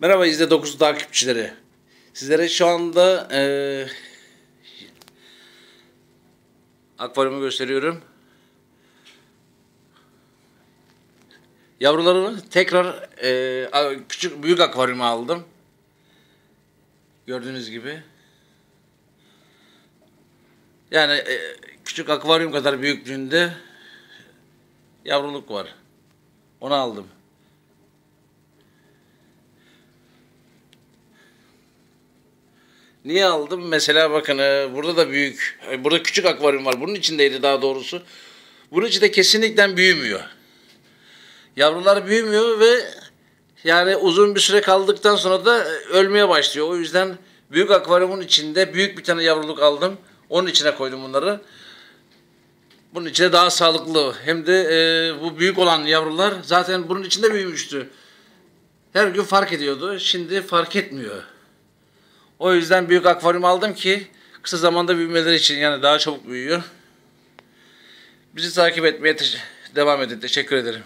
Merhaba izle 9 takipçileri. Sizlere şu anda eee akvaryumu gösteriyorum. Yavrularını tekrar a- küçük büyük akvaryuma aldım. Gördüğünüz gibi. Yani eee, küçük akvaryum kadar büyüklüğünde yavruluk var. Onu aldım. Niye aldım? Mesela bakın e, burada da büyük, e, burada küçük akvaryum var. Bunun içindeydi daha doğrusu. Bunun içinde kesinlikle büyümüyor. Yavrular büyümüyor ve yani uzun bir süre kaldıktan sonra da e, ölmeye başlıyor. O yüzden büyük akvaryumun içinde büyük bir tane yavruluk aldım. Onun içine koydum bunları. Bunun içine daha sağlıklı. Hem de e, bu büyük olan yavrular zaten bunun içinde büyümüştü. Her gün fark ediyordu. Şimdi fark etmiyor. O yüzden büyük akvaryum aldım ki kısa zamanda büyümeleri için yani daha çabuk büyüyor. Bizi takip etmeye devam edin. Teşekkür ederim.